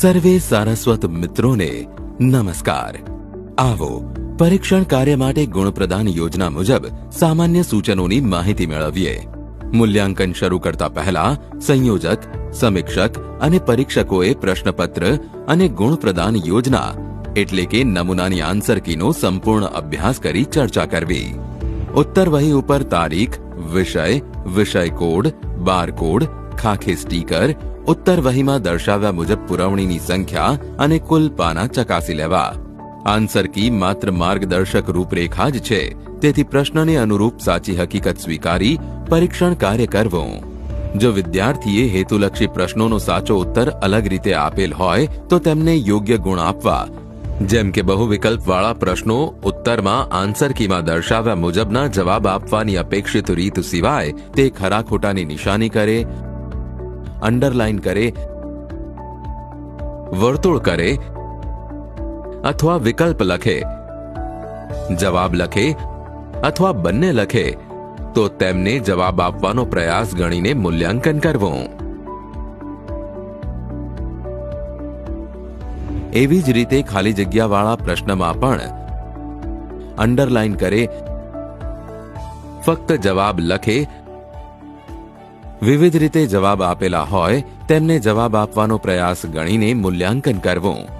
સર્વે સારસ્વત મિત્રોને નમસ્કાર. આવો પરીક્ષણ કાર્ય માટે ગુણપ્રદાન યોજના મુજબ સામાન્ય સૂચનોની માહિતી મેળવીએ. મૂલ્યાંકન શરૂ કરતા પહેલા સંયોજક, સમીક્ષક અને પરીક્ષકોએ પ્રશ્નપત્ર અને ગુણપ્રદાન યોજના એટલે કે નમૂનાની આન્સર કીનો સંપૂર્ણ અભ્યાસ કરી ચર્ચા કરવી. ઉત્તર વહી ઉપર તારીખ, વિષય વિષય કોડ બાર કોડ ખાખી સ્ટીકર ઉત્તર વહીમાં દર્શાવ્યા મુજબ પુરવણીની સંખ્યા અને કુલ પાના ચકાસી લેવા. આન્સર કી માત્ર માર્ગદર્શક રૂપરેખા જ છે. તેથી પ્રશ્નને અનુરૂપ સાચી હકીકત સ્વીકારી પરીક્ષણ કાર્ય કરવું. જો વિદ્યાર્થીએ હેતુલક્ષી પ્રશ્નોનો સાચો ઉત્તર અલગ રીતે આપેલ હોય, તો તેમને યોગ્ય ગુણ આપવા. જેમ કે બહુ વિકલ્પવાળા પ્રશ્નો ઉત્તરમાં આન્સર કીમાં દર્શાવ્યા મુજબના જવાબ આપવાની અપેક્ષિત રીત સિવાય તે ખરા ખોટાની નિશાની કરે અંડરલાઈન કરે, વર્તુળ કરે, અથવા વિકલ્પ લખે, જવાબ લખે, અથવા બંને લખે, તો તેમને જવાબ આપવાનો પ્રયાસ ગણીને મૂલ્યાંકન કરવું. એવી જ રીતે ખાલી જગ્યાવાળા પ્રશ્નમાં પણ અંડરલાઇન કરે, ફક્ત જવાબ લખે વિવિધ રીતે જવાબ આપેલા હોય, તેમને જવાબ આપવાનો પ્રયાસ ગણીને મૂલ્યાંકન કરવું.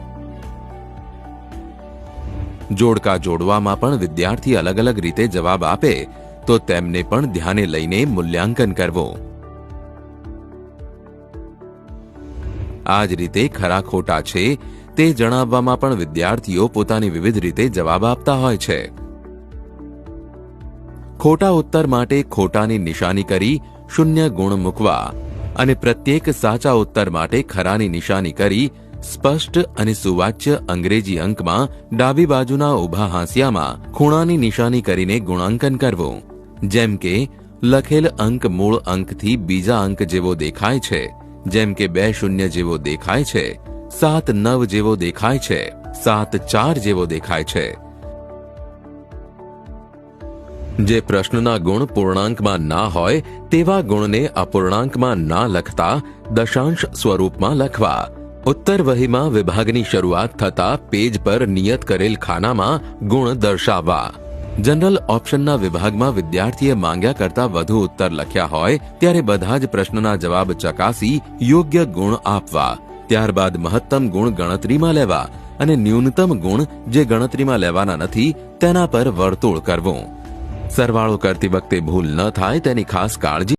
જોડકા જોડવામાં પણ વિદ્યાર્થી અલગ અલગ રીતે જવાબ આપે, તો તેમને પણ ધ્યાને લઈને મૂલ્યાંકન કરવું. આ જ રીતે ખરા ખોટા છે, તે જણાવવામાં પણ વિદ્યાર્થીઓ પોતાની વિવિધ રીતે જવાબ આપતા હોય છે. ખોટા ઉત્તર માટે ખોટાની નિશાની કરી શૂન્ય ગુણ મૂકવા અને પ્રત્યેક સાચા ઉત્તર માટે ખરાની નિશાની કરી સ્પષ્ટ અને સુવાચ્ય અંગ્રેજી અંકમાં ડાબી બાજુના ઊભા હાંસિયામાં ખૂણાની નિશાની કરીને ગુણાંકન કરવું. જેમ કે, લખેલ અંક મૂળ અંકથી બીજા અંક જેવો દેખાય છે. જેમ કે, બે શૂન્ય જેવો દેખાય છે. સાત નવ જેવો દેખાય છે. સાત ચાર જેવો દેખાય છે. જે પ્રશ્નના ગુણ પૂર્ણાંકમાં ના હોય, તેવા ગુણને અપૂર્ણાંકમાં ના લખતા દશાંશ સ્વરૂપમાં લખવા. ઉત્તર વહીમાં વિભાગની શરૂઆત થતા પેજ પર નિયત કરેલ ખાનામાં ગુણ દર્શાવવા. જનરલ ઓપ્શનના વિભાગમાં વિદ્યાર્થીએ માંગ્યા કરતા વધુ ઉત્તર લખ્યા હોય, ત્યારે બધા જ પ્રશ્નના જવાબ ચકાસી યોગ્ય ગુણ આપવા. ત્યારબાદ મહત્તમ ગુણ ગણતરીમાં લેવા અને ન્યૂનતમ ગુણ જે ગણતરીમાં લેવાના નથી, તેના પર વર્તુળ કરવું. સરવાળો કરતી વખતે ભૂલ ન થાય તેની ખાસ કાળજી